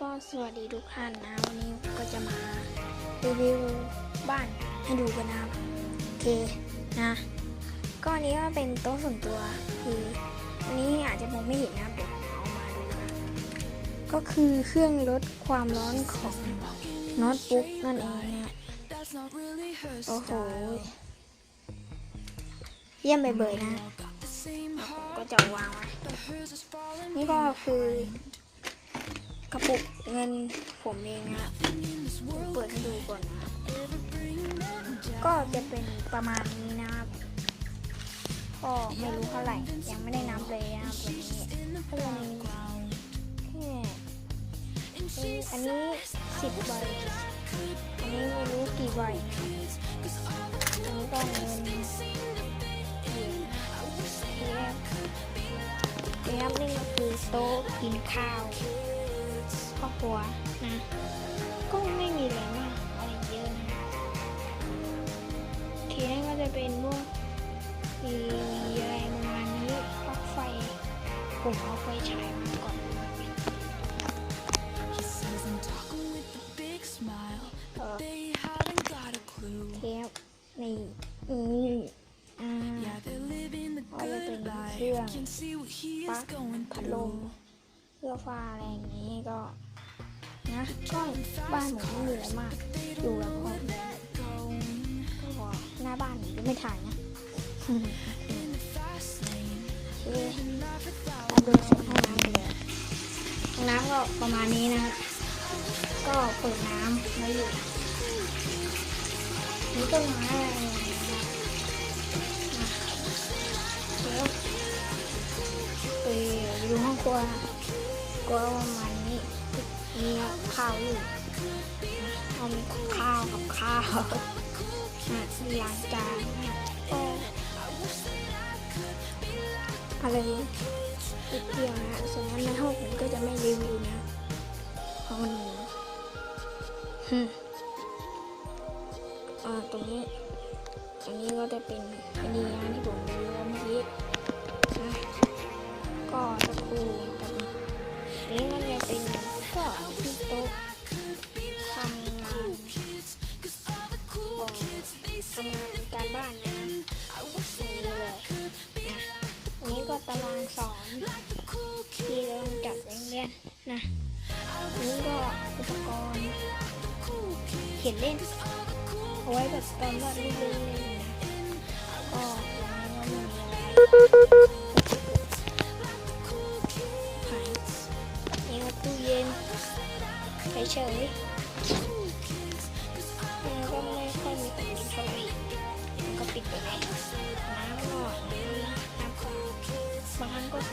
ก็สวัสดีทุกท่านนะวันนี้ก็จะมารีวิวบ้านให้ดูกันนะครับโอเคนะก็อันนี้ก็เป็นโต๊ะส่วนตัวคืออันนี้อาจจะมองไม่เห็นนะครับเดี๋ยวเอามาดูนะก็คือเครื่องลดความร้อนของโน้ตบุ๊กนั่นเองนะโอ้โห เยี่ยมไปเบยนะ ก็จะวางไว้ นี่ก็คือกระปุกเงินผมเองนะผมเปิดให้ดูก่อนนะ ก็จะเป็นประมาณนี้นะครับ ก็ไม่รู้เท่าไหร่ ยังไม่ได้นับเลยนะครับวันนี้ก็จะมีแค่อันนี้สิบใบ อันนี้ไม่รู้กี่ใบ อันนี้ก็เโต๊ะกินข้าวครอบครัวนะ ก็ไม่มีอะไรมากอะไรเยอะนะทีนี้ก็จะเป็นพวกมีอะไรประมาณนี้ปลั๊กไฟผมเอาไฟฉายมาก่อน He says I'm talking with a big smile, เออ they haven't got a clue. เทปนี่นี่อ่า Yeah, they're living the Oh, yeah, good they're life. here. Can see what he is Back going พัดลม through. เสื้อฟ้าอะไรอย่างนี้ก็นะก็บ้านผมไม่มีอะไรมากอยู่แล้วก็ก็หน้าบ้านผมก็ไม่ถ่ายนะ In the fast lane, เอ๊ะ laugh a ตามดูส่วนห้องน้ำไปเลยห้องน้ำก็ประมาณนี้นะก็เปิดน้ำไว้อยู่นี่ต้นไม้อะไรอย่างเงี้ยนะเดี๋ยวไป ดูห้องครัวก็ประมาณนี้มีข้าวอยู่เอามีข้าวกับข้าวล้างจานนะก็อะไรอีกเดียวนะส่วนนั้นในห้องผมก็จะไม่รีวิวนะเพราะมันฮึอ่าตรงนี้ตรงนี้ก็จะเป็นอันนี้ารางสอนที่เราต้องจัดโรงเรียนนะนี้ก็อุปกรณ์เขียนเล่นเอาไว้แบบตอนวาดรูปเล่นๆนะก็ไม่มีอะไรหายนี่ก็ตู้เย็นเฉยๆ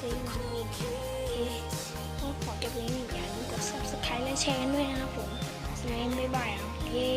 ครั้งก็ซื้อมาเองโอเคต้องขอจบเลยนี่อย่าลืมกด subscribe และแชร์กันด้วยนะครับผมสวัสดีบ๊ายบายครับเย้